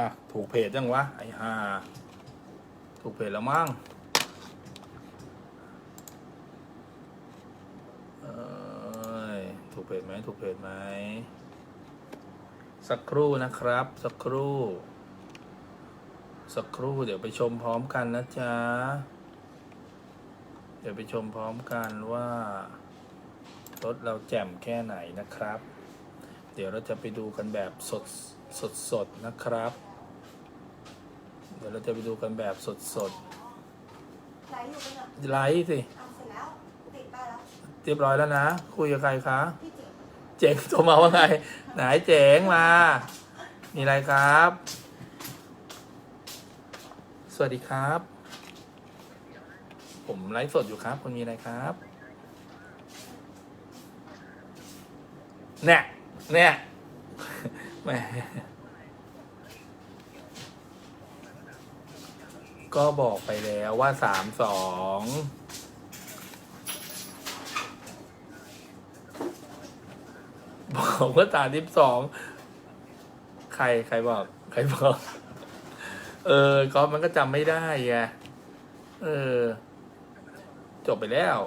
อะ ถูกเพจยังวะ ไอ้ห่า ถูกเพจแล้วมั้งเอ้ยถูกเพจไหมถูกเพจไหม สักครู่นะครับ สักครู่ สักครู่เดี๋ยวไปชมพร้อมกันนะจ๊ะ เดี๋ยวไปชมพร้อมกันว่ารถเราแจ่มแค่ไหนนะครับ เดี๋ยวเราจะไปดูกันแบบสดสดสดๆนะครับ เดี๋ยวเราจะไปดูกันแบบสดสดไลฟ์อยู่ปะเนี่ยๆไลฟ์สิเอาเสร็จแล้วติดได้แล้วเรียบร้อยแล้วนะ คุยกับใครคะ พี่เจ๋งเจ๋งโทรมาว่าไง ไหนเจ๋งมา มีอะไรครับ สวัสดีครับ ผมไลฟ์สดอยู่ครับคุณมีอะไรครับเนี่ยเนี่ยแหม ก็บอกไปแล้วว่าสามสองบอกว่าตาทิพสองใครใครบอก ใครบอก เออก็มันก็จำไม่ได้ไงเออ จบไปแล้ว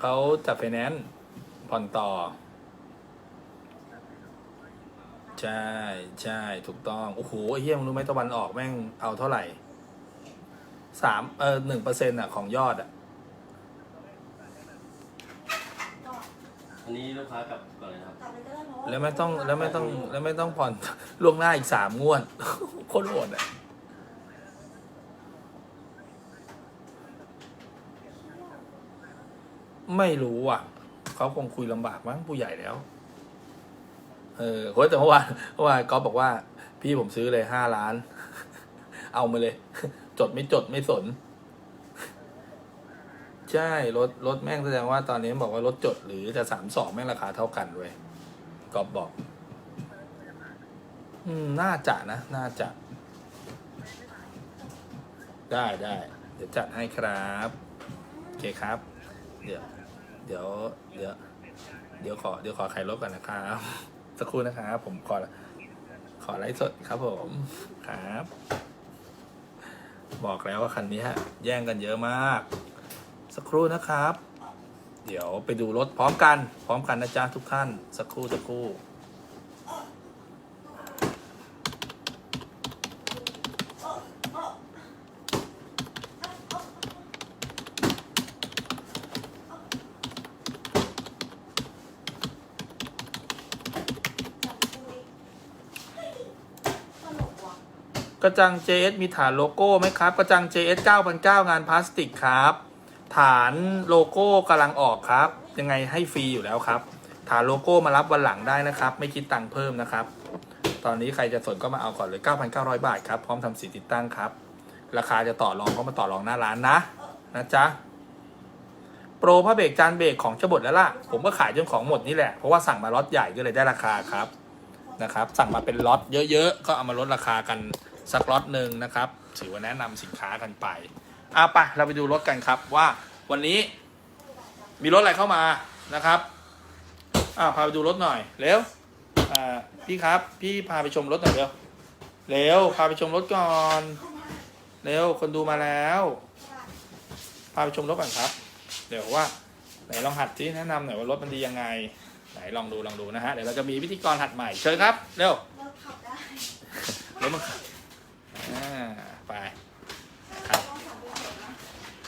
เขาจัดไฟแนนซ์ผ่อนต่อ ใช่ใช่ถูกต้อง โอ้โหไอ้เฮียมึงรู้ไหมตะวันออกแม่งเอาเท่าไหร่สามเออหนึ่งเปอร์เซ็นต์อะของยอดอะก็อันนี้ลูกค้ากลับก่อนเลยนะครับกลับไปก็ได้เพราะาแล้วไม่ต้องแล้วไม่ต้องแล้วไม่ต้องผ่อน ล่วงหน้าอีกสามงวด โคตรโหดอะ ไม่รู้อะ เขาคงคุยลำบากมั้งผู้ใหญ่แล้ว เออโค้ชแต่เมื่อวานเมื่อวานก๊อฟบอกว่า พี่ผมซื้อเลยห้าล้าน เอามาเลย จดไม่จดไม่สน ใช่รถรถแม่งแสดงว่าตอนนี้บอกว่ารถจดหรือจะสามสองแม่งราคาเท่ากันเว้ยก๊อฟบอก อืม น่าจะนะ น่าจะ ได้ได้เดี๋ยวจัดให้ครับโอเคครับ เดี๋ยว เดี๋ยว เดี๋ยว เดี๋ยวขอ เดี๋ยวขอไขรถก่อนนะครับ สักครู่นะครับผมขอขอไลฟ์สดครับผมครับ บอกแล้วว่าคันนี้ฮะแย่งกันเยอะมาก สักครู่นะครับ เดี๋ยวไปดูรถพร้อมกัน พร้อมกันนะจ๊ะทุกท่าน สักครู่สักครู่ จับคุยตลกว่ะ กระจัง JS มีฐานโลโก้ไหมครับ กระจัง JS 9,900 งานพลาสติกครับ ฐานโลโก้กำลังออกครับ ยังไงให้ฟรีอยู่แล้วครับ ฐานโลโก้มารับวันหลังได้นะครับ ไม่คิดตังค์เพิ่มนะครับ ตอนนี้ใครจะสนก็มาเอาก่อนเลย 9,900 บาทครับ พร้อมทำสีติดตั้งครับ ราคาจะต่อรองก็มาต่อรองหน้าร้านนะนะจ๊ะโปรผ้าเบรกจานเบรกของจะหมดแล้วล่ะ ผมก็ขายจนของหมดนี่แหละ เพราะว่าสั่งมาล็อตใหญ่ก็เลยได้ราคาครับนะครับ สั่งมาเป็นล็อตเยอะๆ ก็เอามาลดราคากัน สักล็อตหนึ่งนะครับ ถือว่าแนะนำสินค้ากันไปเอาไปเราไปดูรถกันครับว่าวันนี้มีรถอะไรเข้ามานะครับอ่าพาไปดูรถหน่อยเร็วอ่าพี่ครับ พี่พาไปชมรถหน่อยเร็วเร็วพาไปชมรถก่อนเร็วคนดูมาแล้ว พาไปชมรถก่อนครับ เดี๋ยวว่าไหนลองหัดที่แนะนำหน่อยว่ารถมันดียังไง ไหนลองดูลองดูนะฮะเดี๋ยวเราจะมีพิธีกรหัดใหม่เชิญครับเร็วเลิกขับได้ รถมัน อ่าไปครับต้อเอะ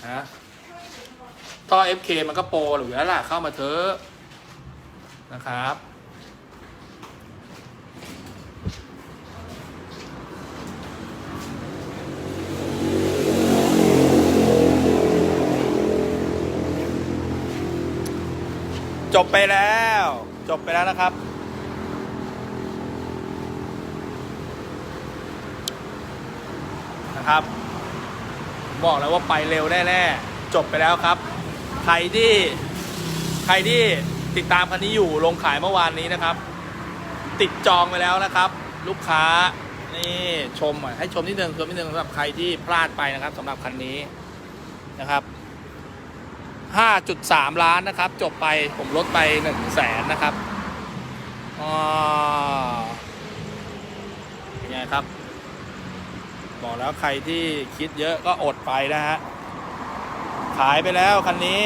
นะฮะท่อ FK มันก็โปรหรือแล้วล่ะเข้ามาเถอะนะครับจบไปแล้ว จบไปแล้วนะครับ นะ ครับ บอกแล้วว่าไปเร็วแน่ๆจบไปแล้วครับ ใครที่ใครที่ติดตามคันนี้อยู่ลงขายเมื่อวานนี้นะครับ ติดจองไปแล้วนะครับ ลูกค้านี่ชมอะให้ชมนิดนึงชมนิดนึงสำหรับใครที่พลาดไปนะครับสำหรับคันนี้นะครับ 5.3 ล้านนะครับ จบไปผมลดไป1แสนนะครับอ่าครับ บอกแล้วใครที่คิดเยอะก็อดไปนะฮะ ขายไปแล้วคันนี้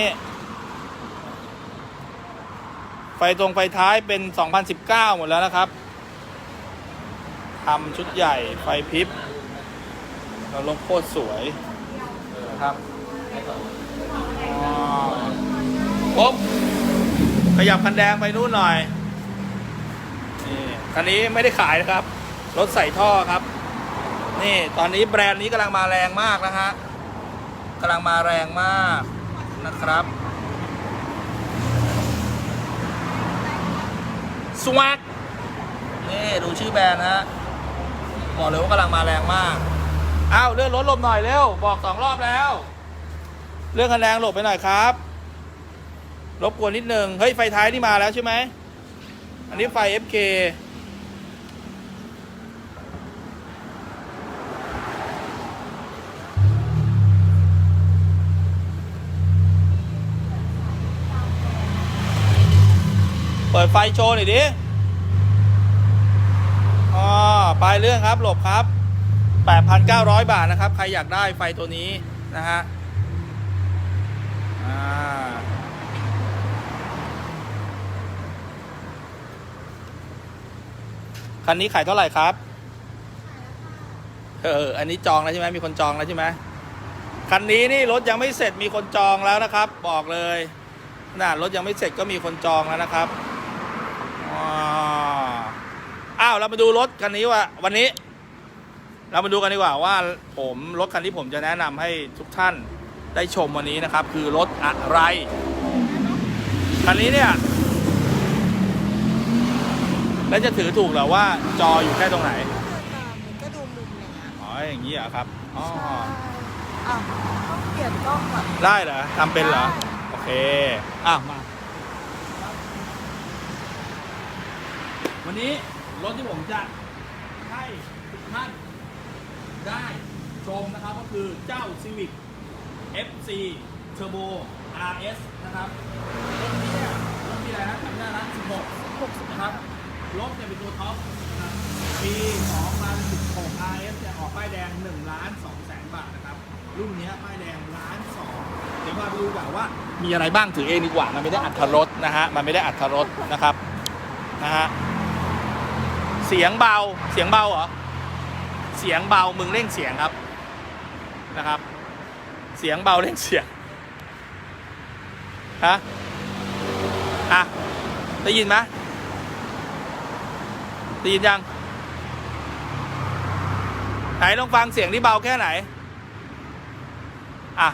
ไฟตรงไฟท้ายเป็น 2019 หมดแล้วนะครับทำชุดใหญ่ไฟพริบเราลงโคตรสวยนะครับปุ๊บขยับคันแดงไปนู่นหน่อย นี่ คันนี้ไม่ได้ขายนะครับ รถใส่ท่อครับ นี่ตอนนี้แบรนด์นี้กำลังมาแรงมากนะฮะกำลังมาแรงมากนะครับสวักนี่ดูชื่อแบรนด์นะฮะบอกเลยว่ากำลังมาแรงมากอ้าวเลื่อนรถหลบหน่อยเร็ว บอกสองรอบแล้วเลื่อนคันแดงหลบไปหน่อยครับรบกวนนิดนึง เฮ้ย ไฟท้ายนี่มาแล้วใช่ไหม อันนี้ไฟ FK ปิดไฟโชว์หน่อยดิอ๋อปลายเรื่องครับ หลบครับ 8,900 บาทนะครับ ใครอยากได้ไฟตัวนี้นะฮะอ่าคันนี้ขายเท่าไหร่ครับ เออ อันนี้จองแล้วใช่ไหมมีคนจองแล้วใช่ไหมคันนี้นี่รถยังไม่เสร็จมีคนจองแล้วนะครับ บอกเลยขนาดรถยังไม่เสร็จก็มีคนจองแล้วนะครับ อ้าวเรามาดูรถคันนี้ว่า วันนี้ เรามาดูกันดีกว่าว่า ผมรถคันที่ผมจะแนะนำให้ทุกท่านได้ชมวันนี้นะครับ คือรถอะไรคันนี้เนี่ย แล้วจะถือถูกเหรอว่าจออยู่แค่ตรงไหนมันก็ดูมุมอะไรเงี้ยอ๋ออย่างนี้เหรอครับอ๋อใช่อะต้องเปลี่ยนกล้องแบบได้เหรอทำเป็นเหรอได้โอเคอะมาวันนี้ รถที่ผมจะให้ทุกท่านได้ชมนะครับก็คือเจ้า Civic FC Turbo RS นะครับรถนี้เนี่ยรถที่อะไรนะจำได้ละ16 60นะครับรถเนี่ยเป็นตัวท็อปนะครับปี2016 RS เนี่ยออกป้ายแดง1ล้าน2แสนบาทนะครับ รุ่นนี้ป้ายแดงล้านสองเดี๋ยวมาดูกันว่า มีอะไรบ้างถือเองดีกว่า มันไม่ได้อัตรถรสนะฮะ มันไม่ได้อัตรถรสนะครับ นะฮะ เสียงเบา เสียงเบาเหรอ เสียงเบา มึงเร่งเสียงครับ นะครับ เสียงเบาเร่งเสียง ฮะ อะ ได้ยินไหมได้ยินยัง ไหนลองฟังเสียงที่เบาแค่ไหน อะ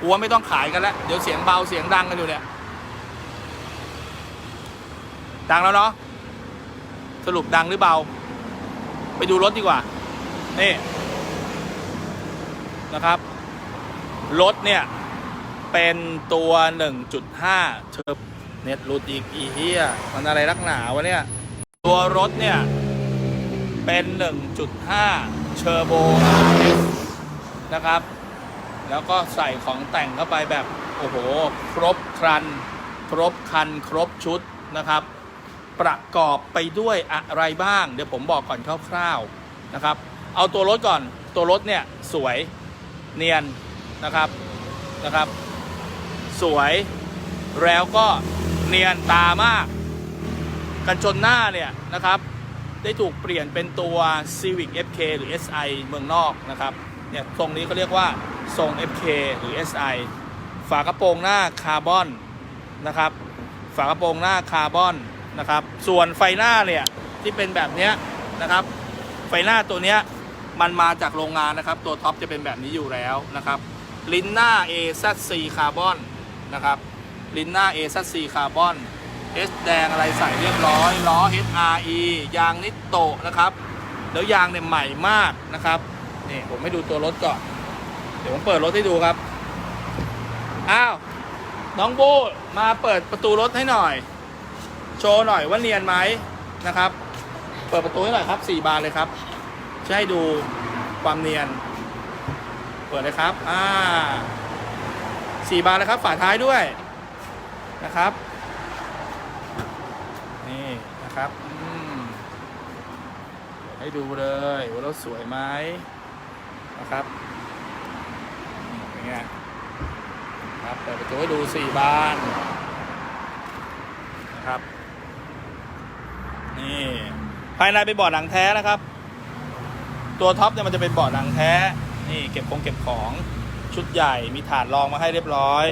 กลัวไม่ต้องขายกันแล้ว เดี๋ยวเสียงเบาเสียงดังกันอยู่เนี่ย ดังแล้วเนาะสรุปดังหรือเบา ไปดูรถดีกว่า นี่นะครับ รถเนี่ย เป็นตัว 1.5 เทอร์เน็ตรูดอีกอีเฮียมันอะไรรักหนาวะเนี่ย ตัวรถเนี่ย เป็น 1.5 เชอร์โบ RS นะครับ แล้วก็ใส่ของแต่งเข้าไปแบบ โอ้โห ครบครัน ครบคัน ครบชุดนะครับ ประกอบไปด้วยอะไรบ้าง เดี๋ยวผมบอกก่อนคร่าวๆนะครับ เอาตัวรถก่อนตัวรถเนี่ยสวยเนียนนะครับนะครับ สวยแล้วก็เนียนตามาก กันชนหน้าเนี่ยนะครับ ได้ถูกเปลี่ยนเป็นตัว Civic FK หรือ SI เมืองนอกนะครับเนี่ยทรงนี้เขาเรียกว่าทรง FK หรือ SI ฝากระโปรงหน้าคาร์บอนนะครับ ฝากระโปรงหน้าคาร์บอน นะครับ ส่วนไฟหน้าเนี่ยที่เป็นแบบเนี้ยนะครับ ไฟหน้าตัวเนี้ยมันมาจากโรงงานนะครับ ตัวท็อปจะเป็นแบบนี้อยู่แล้วนะครับ ลิ้นหน้า AZC คาร์บอนนะครับ ลิ้นหน้า AZC คาร์บอน S แดงอะไรใส่เรียบร้อย ล้อ HRE ยางนิตโตะนะครับ แล้วยางเนี่ยใหม่มากนะครับ นี่ผมให้ดูตัวรถก่อน เดี๋ยวผมเปิดรถให้ดูครับ อ้าว น้องโบมาเปิดประตูรถให้หน่อย โชว์หน่อยว่าเนียนไหมนะครับ เปิดประตูให้หน่อยครับ 4 บานเลยครับจะให้ดูความเนียน เปิดเลยครับ อ่าสี่บานเลยครับ ฝาท้ายด้วยนะครับ นี่นะครับให้ดูเลยว่ารถสวยไหมนะครับนี่างเป็นไงครับเปิดประตูให้ดูสี่บานนะครับ นี่ ภายในเป็นเบาะหนังแท้นะครับ ตัวท็อปเนี่ยมันจะเป็นเบาะหนังแท้ นี่เก็บของเก็บของชุดใหญ่มีถาดรองมาให้เรียบร้อย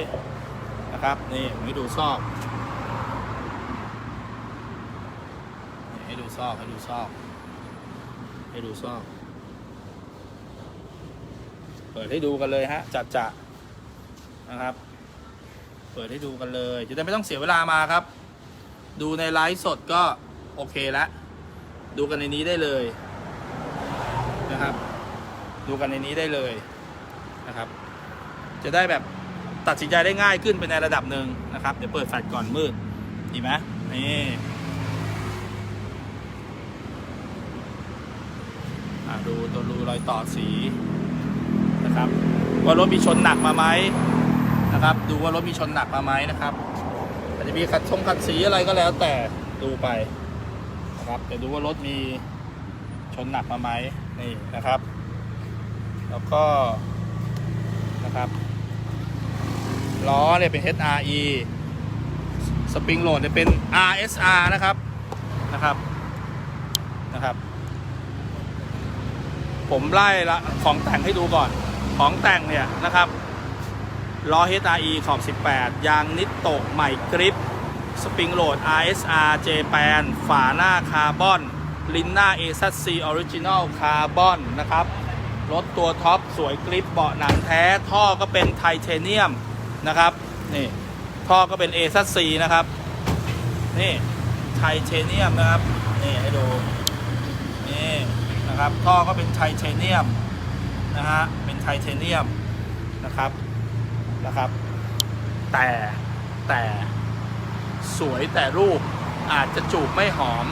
นะครับ นี่ให้ดูซอกให้ดูซอกให้ดูซอกให้ดูซอก เปิดให้ดูกันเลยฮะจัดจะนะครับ เปิดให้ดูกันเลย จะได้ไม่ต้องเสียเวลามาครับ ดูในไลฟ์สดก็ โอเคแล้วดูกันในนี้ได้เลยนะครับ ดูกันในนี้ได้เลยนะครับ จะได้แบบตัดสินใจได้ง่ายขึ้นไปในระดับหนึ่งนะครับ เดี๋ยวเปิดแฟลชก่อนมืด ดีไหมนี่ดูตัวรูรอยต่อสีนะครับ ว่ารถมีชนหนักมาไหมนะครับ ดูว่ารถมีชนหนักมาไหมนะครับ อาจจะมีขัดทรงขัดสีอะไรก็แล้วแต่ดูไป นะครับเดี๋ยวดูว่ารถมีชนหนักมาไหมนี่นะครับ แล้วก็นะครับล้อเนี่ยเป็น HRE สปริงโหลดเนี่ยเป็น RSR นะครับนะครับนะครับ ผมไล่ละของแต่งให้ดูก่อนของแต่งเนี่ยนะครับล้อ HRE ขอบ 18 ยางนิตโตใหม่กริป สปริงโหลด RSR J แปนฝาหน้าคาร์บอน ลินหน้า AZC Original คาร์บอนนะครับ รถตัวท็อปสวยกริปเบาะหนังแท้ ท่อก็เป็นไทเทเนียมนะครับ นี่ ท่อก็เป็น AZC นะครับ นี่ ไทเทเนียมนะครับ นี่ ให้ดู นี่นะครับ ท่อก็เป็นไทเทเนียมนะฮะ เป็นไทเทเนียมนะครับ นะครับ แต่แต่ สวยแต่รูปอาจจะจูบไม่หอม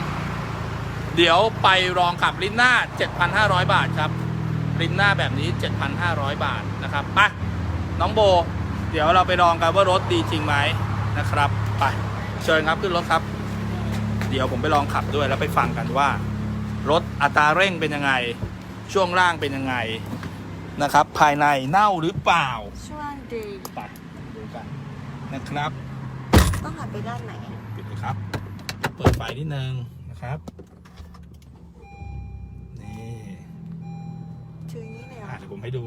เดี๋ยวไปลองขับลินหน้า 7,500 บาทครับลินหน้าแบบนี้ 7,500 บาทนะครับไปน้องโบ เดี๋ยวเราไปลองกันว่ารถดีจริงไหมนะครับไปเชิญครับขึ้นรถครับ เดี๋ยวผมไปลองขับด้วยแล้วไปฟังกันว่า รถอัตราเร่งเป็นยังไง ช่วงล่างเป็นยังไงนะครับ ภายในเน่าหรือเปล่าช่วงดีไปดูกันนะครับ ต้องหันไปด้านไหนปิดเลยครับ เปิดไฟนิดนึงนะครับ นี่ถืออย่างนี้เลยเหรอะอเดี๋ยวผมให้ดู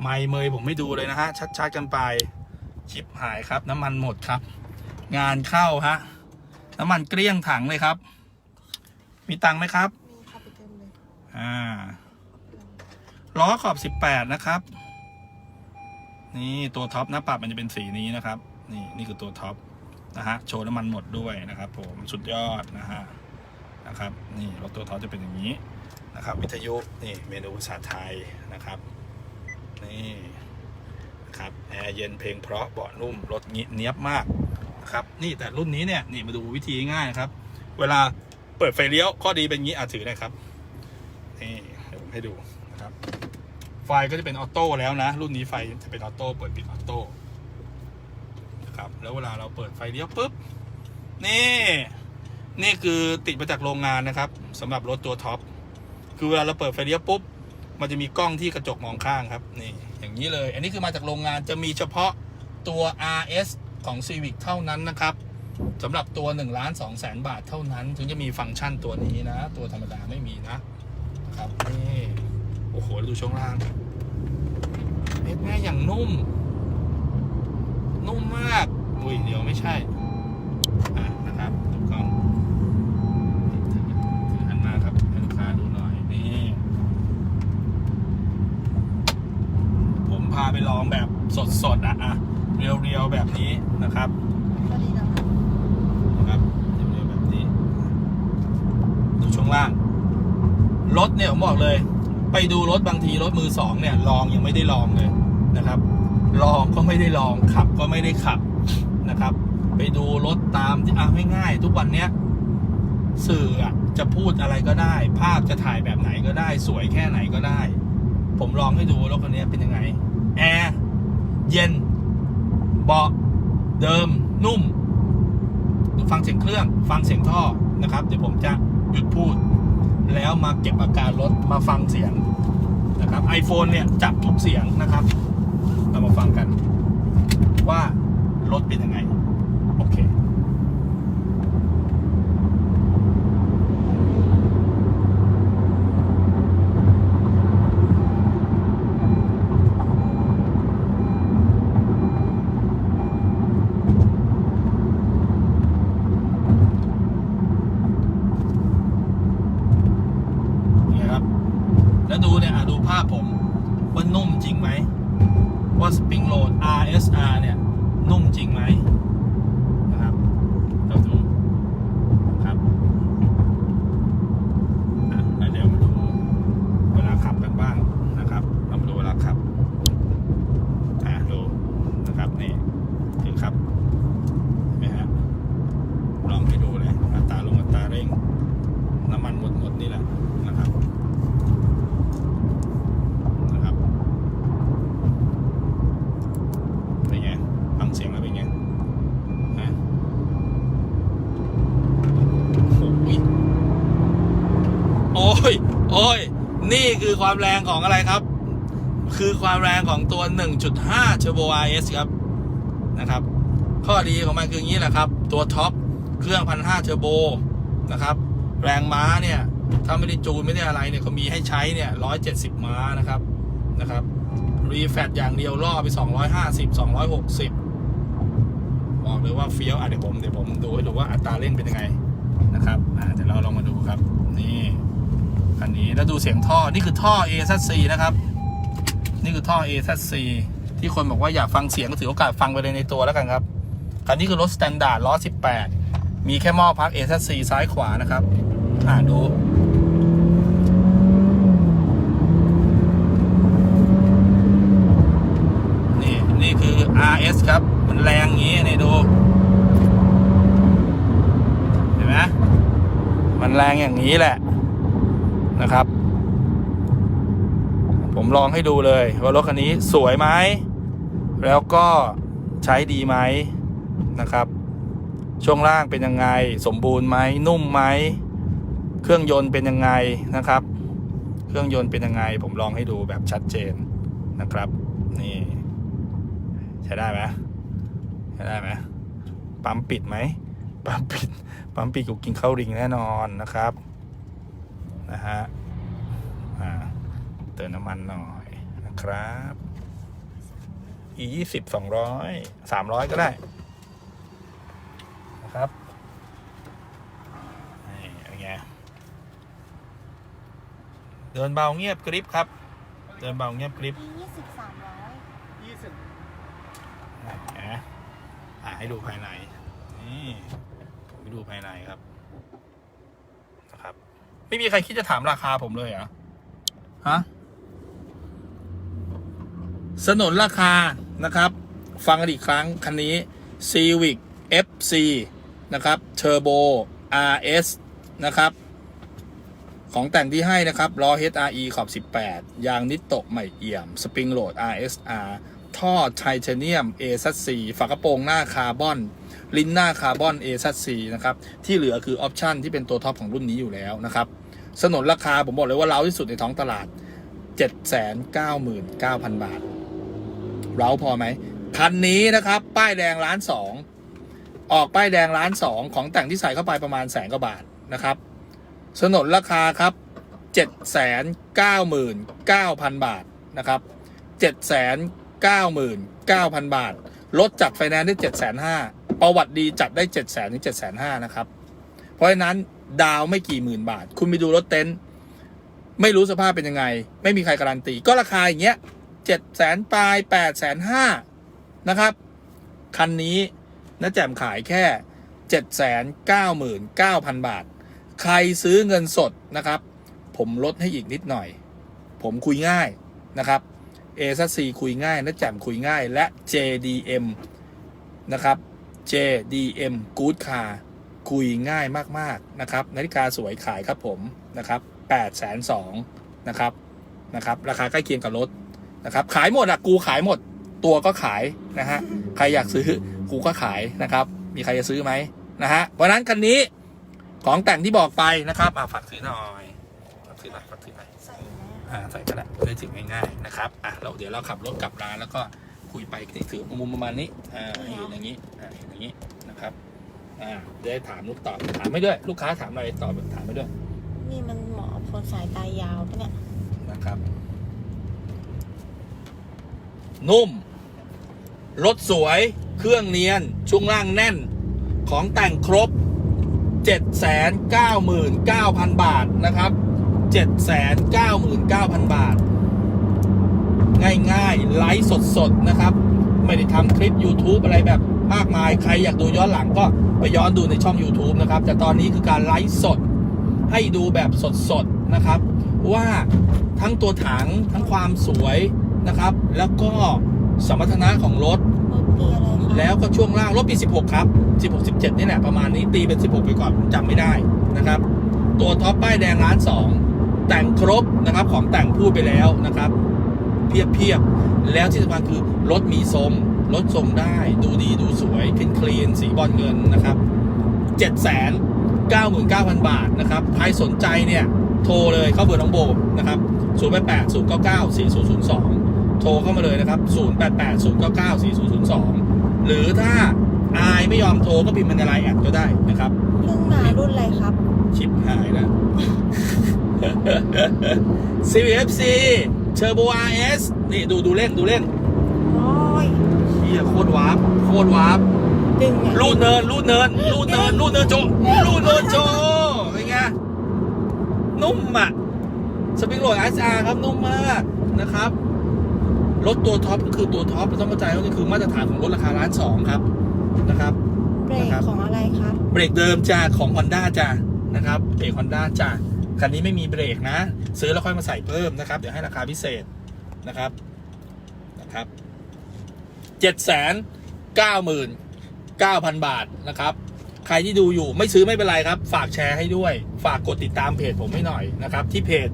ไมค์เมยผมไม่ดูเลยนะฮะ ชัดๆกันไป ชิปหายครับ น้ำมันหมดครับ งานเข้าฮะ น้ำมันเกลี้ยงถังเลยครับ มีตังค์ไหมครับ มีเข้าไปเต็มเลยอ่า ล้อขอบ 18 นะครับ นี่ตัวท็อปหน้าปัดมันจะเป็นสีนี้นะครับ นี่นี่คือตัวท็อป นะฮะโชว์น้ำมันหมดด้วยนะครับ ผมสุดยอดนะฮะนะครับนี่รถตัวท็อปจะเป็นอย่างนี้นะครับ วิทยุนี่เมนูภาษาไทยนะครับนี่นะครับแอร์เย็นเพลงเพราะเบาะนุ่มรถงี้เนี้ยบมากนะครับนี่แต่รุ่นนี้เนี่ยนี่มาดูวิธีง่ายนะครับ เวลาเปิดไฟเลี้ยวข้อดีเป็นอย่างนี้อาถือนะครับนี่เดี๋ยวผมให้ดูนะครับ ไฟก็จะเป็นออโต้แล้วนะ รุ่นนี้ไฟจะเป็นออโต้เปิดปิดออโต้ แล้วเวลาเราเปิดไฟเลี้ยวปุ๊บ นี่ นี่คือติดมาจากโรงงานนะครับสำหรับรถตัวท็อป คือเวลาเราเปิดไฟเลี้ยวปุ๊บ มันจะมีกล้องที่กระจกมองข้างครับ นี่ อย่างนี้เลย อันนี้คือมาจากโรงงานจะมีเฉพาะตัว RS ของ Civic เท่านั้นนะครับสำหรับตัว1ล้าน2แสนบาทเท่านั้น ถึงจะมีฟังก์ชันตัวนี้นะ ตัวธรรมดาไม่มีนะครับนี่โอ้โห ดูช่วงล่างเม็ดแม่อย่างนุ่ม นุ่มมาก อุ้ยเดียวไม่ใช่ะนะครับดูกล้องถือหันมาครับให้ลูกค้าดูหน่อยนี่ผมพาไปลองแบบสดๆอะอะเรียวๆแบบนี้นะครับนะคะนะครับเรียวๆแบบนี้ ดูช่วงล่างรถเนี่ยผมบอกเลย ไปดูรถบางทีรถมือสองเนี่ย ลองยังไม่ได้ลองเลยนะครับ ลองก็ไม่ได้ลองขับก็ไม่ได้ขับ นะครับ ไปดูรถตามที่อะง่ายๆทุกวันเนี้ยสื่อจะพูดอะไรก็ได้ ภาพจะถ่ายแบบไหนก็ได้ สวยแค่ไหนก็ได้ ผมลองให้ดูรถคันนี้เป็นยังไง แอร์เย็นเบาะเดิมนุ่มฟังเสียงเครื่อง ฟังเสียงท่อนะครับ เดี๋ยวผมจะหยุดพูด แล้วมาเก็บอาการรถมาฟังเสียงนะครับ iPhone เนี่ยจับทุกเสียงนะครับ เรามาฟังกันว่า รถเป็นยังไง โอเค เนี่ยครับ แล้วดูเนี่ยอะดูภาพผมว่านุ่มจริงไหม ว่าสปริงโหลด RSR เนี่ย นุ่มจริงไหมนะครับเราดูครับอะแล้วเดี๋ยวมาดูเวลาขับกันบ้างนะครับ เรามาดูเวลาขับ อะดูนะครับนี่ถึงครับเห็นไหมฮะลองให้ดูเลยอัตราลงอัตราเร่ง น้ำมันหมดหมดนี่แหละนะครับ นะครับ เป็นไงฟังเสียงแล้วเป็นไงฮะโอ้ย โอ้ย นี่ ความแรงของอะไรครับ คือความแรงของตัว 1.5 Turbo RS ครับนะครับ ข้อดีของมันคืออย่างนี้แหละครับ ตัวท็อปเครื่อง 1,500 Turbo นะครับ แรงม้าเนี่ย ถ้าไม่ได้จูนไม่ได้อะไรเนี่ยเขามีให้ใช้เนี่ย 170 ม้านะครับนะครับรีแฟตอย่างเดียวล่อไป 250 260 บอกเลยว่าเฟี้ยวอะเดี๋ยวผมเดี๋ยวผมดูให้ดูว่าอัตราเร่งเป็นยังไงนะครับอ่าเดี๋ยวเราลองมาดูครับ นี่ คันนี้แล้วดูเสียงท่อนี่คือท่อ A Z4 นะครับ นี่คือท่อ A Z4 ที่คนบอกว่าอยากฟังเสียงก็ถือโอกาสฟังไปเลยในตัวแล้วกันครับคันนี้คือรถสแตนดาร์ดล้อ 18 มีแค่หม้อพัก A Z4 ซ้ายขวานะครับอ่าดูนี่นี่คือ RS ครับ มันแรงอย่างนี้นี่ดูเห็นไหมมันแรงอย่างนี้แหละ นะครับ ผมลองให้ดูเลยว่ารถคันนี้สวยไหมแล้วก็ใช้ดีไหมนะครับ ช่วงล่างเป็นยังไง สมบูรณ์ไหมนุ่มไหมเครื่องยนต์เป็นยังไงนะครับ เครื่องยนต์เป็นยังไง ผมลองให้ดูแบบชัดเจนนะครับ นี่ใช้ได้ไหมใช้ได้ไหมปั๊มปิดไหมปั๊มปิดปั๊มปิดกูกินข้าวริงแน่นอนนะครับ นะฮะอ่าเติมน้ำมันหน่อยนะครับ e ยี่สิบสองร้อยสามร้อยก็ได้ นะครับนี่เป็นไงเดินเบาเงียบกริบครับ เดินเบาเงียบกริบมียี่สิบสามร้อยนะอะให้ดูภายใน นี่ให้ดูภายในครับนะครับ ไม่มีใครคิดจะถามราคาผมเลยเหรอฮะสนนราคานะครับ ฟังกันอีกครั้ง คันนี้ Civic FC นะครับ Turbo RS นะครับ ของแต่งที่ให้นะครับล้อ HRE ขอบ 18 ยางนิตโตะใหม่เอี่ยม สปริงโหลด RSR ท่อไทเทเนียม A ซัด4ฝากระโปรงหน้าคาร์บอน ลิ้นหน้าคาร์บอน A ซัด4นะครับ ที่เหลือคือออปชันที่เป็นตัวท็อปของรุ่นนี้อยู่แล้วนะครับ สนนราคาผมบอกเลยว่าเล้าที่สุดในท้องตลาด 799,000 บาท เล้าพอไหมคันนี้นะครับ ป้ายแดงล้านสองออกป้ายแดงล้านสองของแต่งที่ใส่เข้าไปประมาณแสนกว่าบาทนะครับสนนราคาครับ 799,000 บาทนะครับ 799,000 บาท ลดจากไฟแนนซ์ได้ 7,500ประวัติดีจัดได้ 7,000ถึง7,500นะครับ เพราะฉะนั้น ดาวไม่กี่หมื่นบาท คุณไปดูรถเต็นท์ไม่รู้สภาพเป็นยังไง ไม่มีใครการันตี ก็ราคาอย่างเงี้ย700,000ปลาย805,000นะครับ คันนี้น้าแจมขายแค่799,000บาท ใครซื้อเงินสดนะครับ ผมลดให้อีกนิดหน่อย ผมคุยง่ายนะครับเอซัซีคุยง่ายนะแจมคุยง่ายและ JDM นะครับ JDM Good Car คุยง่ายมากๆนะครับนาฬิกาสวยขายครับผมนะครับ8 2 0 0นะครับนะครับราคาใกล้เคียงกับรถนะครับขายหมดอะกูขายหมด ตัวก็ขายนะฮะใครอยากซื้อกูก็ขายนะครับ มีใครจะซื้อไหมนะฮะเพราะฉะนั้นคันนี้ของแต่งที่บอกไปนะครับอะฝากซื้อหน่อยถือหน่อยฝากถือหน่อยใส่แล้วอ่าใส่ก็ได้ได้ถึงง่ายๆนะครับอะเราเดี๋ยวเราขับรถกลับร้านแล้วก็คุยไปถือมุมประมาณนี้อ่าให้เห็นอย่างนี้อ่าเห็นอย่างนี้ นะครับอ่าได้ถามลูกตอบถามไม่ด้วย ลูกค้าถามอะไรตอบถามไม่ด้วยนี่มันหมอคนสายตายาวปะเนี่ย นะครับ นุ่ม รถสวย เครื่องเนียน ช่วงล่างแน่น ของแต่งครบ 799,000 บาทนะครับ 799,000 บาท ง่ายๆ ไลฟ์สดๆ นะครับ ไม่ได้ทำคลิป YouTube อะไรแบบ มากมาย ใครอยากดูย้อนหลังก็ไปย้อนดูในช่อง YouTube นะครับ แต่ตอนนี้คือการไลฟ์สดให้ดูแบบสดๆนะครับ ว่าทั้งตัวถังทั้งความสวยนะครับ แล้วก็สมรรถนะของรถรถปีอะไรคะแล้วก็ช่วงล่างรถปี 16 ครับ 16 17 นี่แหละประมาณนี้ตีเป็น 16 ไปก่อนผมจำไม่ได้นะครับ ตัวท็อปป้ายแดงร้าน 2 แต่งครบนะครับของแต่งพูดไปแล้วนะครับ เพียบเพียบๆ แล้วที่สำคัญคือรถมีทรงรถทรงได้ ดูดีดูสวยคลีนคลีนสีบอลเงินนะครับ7 9 9 0 0 0 บาทนะครับ ใครสนใจเนี่ย โทรเลยเข้าเบอร์น้องโบนะครับ 0 8 8 0 9 9 4 0 0 2 โทรเข้ามาเลยนะครับ 0 8 8 0 9 9 4 0 0 2 หรือถ้าอายไม่ยอมโทรก็พิมพ์เป็นไลน์แอดก็ได้นะครับเพิ่งมารุ่นอะไรครับ ชิปหายแล้ว CVFC Turbo RS นี่ดูดูเล่นดูเล่นโอ้ยเฮียโคตรวาร์ปโคตรวาร์ปดึงอะลูดเนินลูดเนินลูดเนินลูดเนินโจลูดเนินโจเป็นไงนุ่มอะสปริงโหลด SR ครับนุ่มมากนะครับ รถตัวท็อปก็คือตัวท็อปเราต้องเข้าใจว่านี่คือมาตรฐานของรถราคาล้านสองครับนะครับ เบรกของอะไรครับเบรกเดิมจ้าของ Honda จ้านะครับเบรก Honda จ้า คันนี้ไม่มีเบรกนะ ซื้อแล้วค่อยมาใส่เพิ่มนะครับ เดี๋ยวให้ราคาพิเศษนะครับนะครับเจ็ดแสนเก้าหมื่นเก้าพันบาทนะครับ ใครที่ดูอยู่ไม่ซื้อไม่เป็นไรครับ ฝากแชร์ให้ด้วย ฝากกดติดตามเพจผมให้หน่อยนะครับ ที่เพจ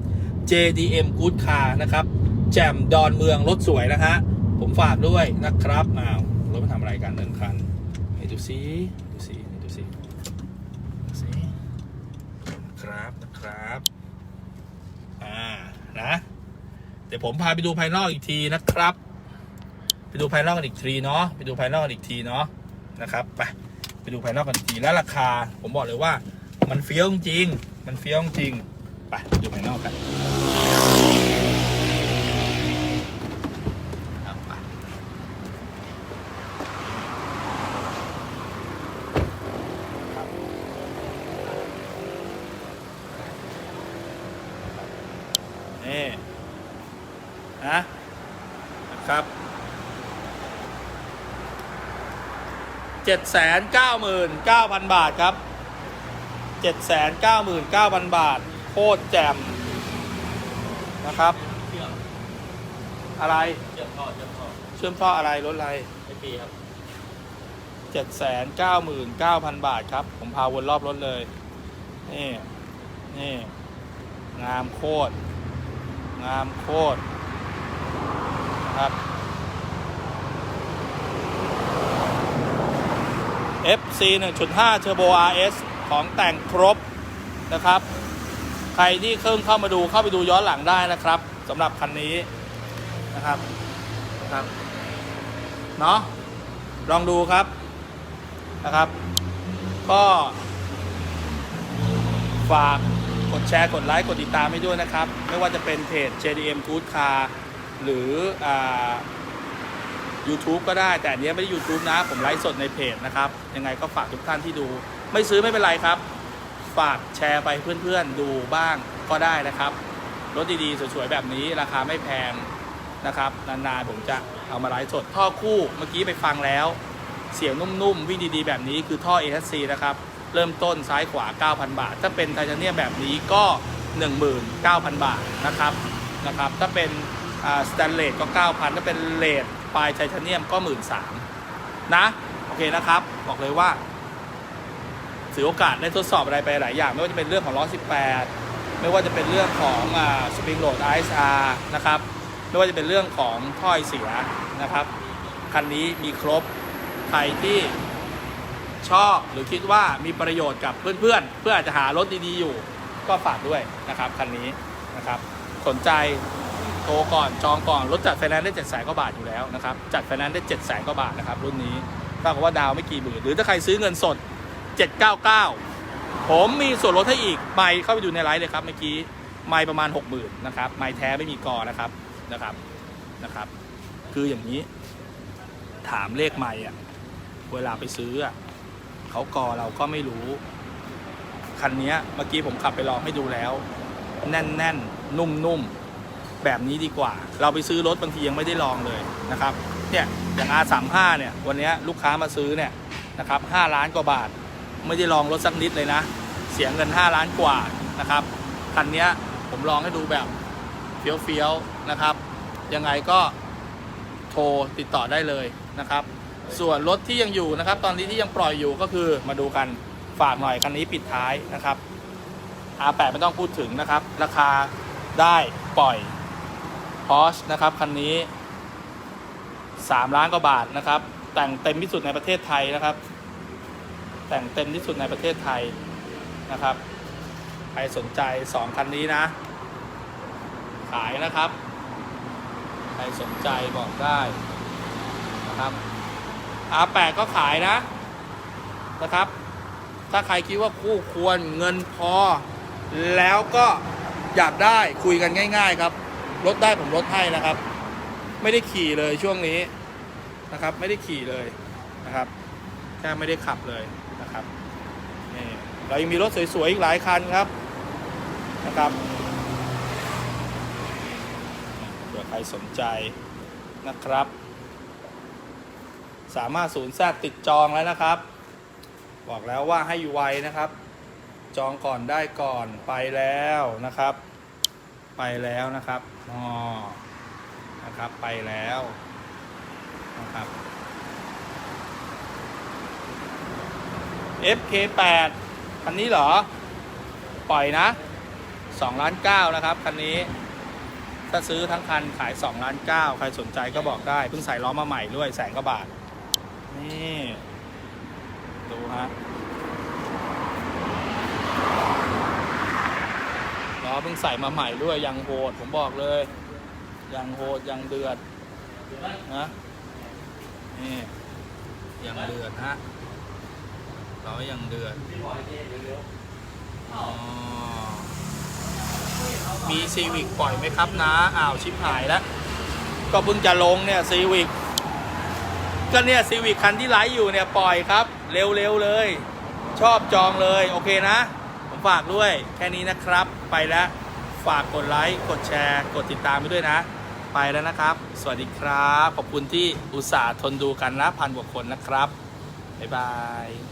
JDM Good Car นะครับ แจ่มดอนเมืองรถสวยนะฮะผมฝากด้วยนะครับอ้าวรถมาทำอะไรกันหนึ่งคันให้ดูซิดูซิดูซิดูซิครับ นะครับอ่านะเดี๋ยวผมพาไปดูภายนอกอีกทีนะครับ ไปดูภายนอกกันอีกทีเนาะไปดูภายนอกกันอีกทีเนาะนะครับไปไปดูภายนอกกันอีกทีแล้วราคา ผมบอกเลยว่า มันเฟี้ยวจริง มันเฟี้ยวจริงไปดูภายนอกกันครับไปนี่นะนะครับ เจ็ดแสนเก้าหมื่นเก้าพันบาทครับเจ็ดแสนเก้าหมื่นเก้าพันบาท โคตรแจ่มนะครับอมอะไรเชื่อมท่อเชื่อมท่อเชื่อมท่ออะไรรถอะไรไอปีครับเจ็ดแสนเก้าหมื่นเก้าพันบาทครับ ผมพาวนรอบรถเลย นี่ นี่ งามโคตร งามโคตรนะครับ C1.5 Turbo RS ของแต่งครบนะครับ ใครที่เพิ่งเข้ามาดูเข้าไปดูย้อนหลังได้นะครับสำหรับคันนี้นะครับนะครับเนาะลองดูครับนะครับ ก็ฝากกดแชร์กดไลค์กดติดตามให้ด้วยนะครับ ไม่ว่าจะเป็นเพจ JDM Good Car หรืออ่า YouTube ก็ได้ แต่อันนี้ไม่ได้ YouTube นะ ผมไลฟ์สดในเพจนะครับ ยังไงก็ฝากทุกท่านที่ดู ไม่ซื้อไม่เป็นไรครับ ฝากแชร์ไปเพื่อนๆดูบ้างก็ได้นะครับ รถดีๆ สวยๆ แบบนี้ราคาไม่แพงนะครับ นานๆ ผมจะเอามาไลฟ์สด ท่อคู่เมื่อกี้ไปฟังแล้ว เสียงนุ่มๆ วิ่งดีๆ แบบนี้คือท่อ ASC นะครับ เริ่มต้นซ้ายขวา 9,000 บาท ถ้าเป็นไทเทเนียมแบบนี้ก็ 19,000 บาทนะครับนะครับ ถ้าเป็นสแตนเลสก็ 9,000 ถ้าเป็นเลด ปลายไทเทเนียมก็13,000นะ โอเคนะครับ บอกเลยว่าถือโอกาสได้ทดสอบอะไรไปหลายอย่าง ไม่ว่าจะเป็นเรื่องของล้อ18 ไม่ว่าจะเป็นเรื่องของสปริงโหลด ISR นะครับ ไม่ว่าจะเป็นเรื่องของถ้อยเสียนะครับ คันนี้มีครบ ใครที่ชอบหรือคิดว่ามีประโยชน์กับเพื่อนๆเพื่ออาจจะหารถดีๆอยู่ ก็ฝากด้วยนะครับ คันนี้นะครับ สนใจ โทรก่อนจองก่อนรถจัดไฟแนนซ์ได้7จ็ดแสนกว่าบาทอยู่แล้วนะครับจัดไฟแนนซ์ได้7จ็ดแสนกว่าบาทนะครับรุ่นนี้ถ้ากับว่าดาวไม่กี่หมื่นหรือถ้าใครซื้อเงินสด 799 ผมมีส่วนลดให้อีกไม่เข้าไปดูในไลฟ์เลยครับเมื่อกี้ไม่ประมาณ 60,000นะครับไม่แท้ไม่มีกอนะครับนะครับนะครับ คืออย่างนี้ ถามเลขไม่อะเวลาไปซื้ออะเขากอเราก็ไม่รู้คันนี้เมื่อกี้ผมขับไปลองให้ดูแล้ว แน่นแน่นนุ่มนุ่มๆ แบบนี้ดีกว่า เราไปซื้อรถบางทียังไม่ได้ลองเลยนะครับเนี่ยอย่าง R35 เนี่ยวันนี้ลูกค้ามาซื้อเนี่ยนะครับ5ล้านกว่าบาท ไม่ได้ลองรถสักนิดเลยนะ เสียเงิน 5 ล้านกว่านะครับคันนี้ผมลองให้ดูแบบเฟี้ยวๆนะครับ ยังไงก็โทรติดต่อได้เลยนะครับ ส่วนรถที่ยังอยู่นะครับ ตอนนี้ที่ยังปล่อยอยู่ก็คือมาดูกันฝากหน่อยคันนี้ปิดท้ายนะครับ R8 ไม่ต้องพูดถึงนะครับ ราคาได้ปล่อย Porsche นะครับคันนี้ 3 ล้านกว่าบาทนะครับ แต่งเต็มที่สุดในประเทศไทยนะครับ แต่งเต็มที่สุดในประเทศไทยนะครับ ใครสนใจ 2 คันนี้นะ ขายนะครับ ใครสนใจบอกได้นะครับ R8 ก็ขายนะนะครับ ถ้าใครคิดว่าคู่ควรเงินพอ แล้วก็อยากได้คุยกันง่าย ๆ ครับ ลดได้ผมลดให้นะครับ ไม่ได้ขี่เลยช่วงนี้นะครับ ไม่ได้ขี่เลยนะครับแค่ไม่ได้ขับเลยนะครับนี่เรายังมีรถสวยๆอีกหลายคันครับนะครับเผื่อใครสนใจนะครับ สามารถศูนย์แซดติดจองแล้วนะครับ บอกแล้วว่าให้อยู่ไวนะครับ จองก่อนได้ก่อนไปแล้วนะครับ ไปแล้วนะครับอ๋อนะครับไปแล้วนะครับ FK8 คันนี้เหรอ ปล่อยนะ2ล้าน9นะครับ คันนี้ ถ้าซื้อทั้งคันขาย2ล้าน9ใครสนใจก็บอกได้ เพิ่งใส่ล้อมาใหม่ด้วยแสนกว่าบาท นี่ ดูฮะ อเพิ่งใส่มาใหม่ด้วยยังโหดผมบอกเลย ยังโหดยังเดือดนะนี่ยังเดือดฮะล้อยังเดือดอ๋อมีซีวิกปล่อยไหมครับนะอ้าวชิบหายแล้ว ก็เพิ่งจะลงเนี่ยซีวิกก็เนี่ยซีวิคคันที่ไลฟ์อยู่เนี่ยปล่อยครับ เร็วๆเลย ชอบจองเลย โอเคนะ ฝากด้วย แค่นี้นะครับ ไปแล้ว ฝากกดไลค์ กดแชร์ กดติดตามไปด้วยนะ ไปแล้วนะครับ สวัสดีครับ ขอบคุณที่อุตส่าห์ทนดูกันนะพันกว่าคนนะครับ บ๊ายบาย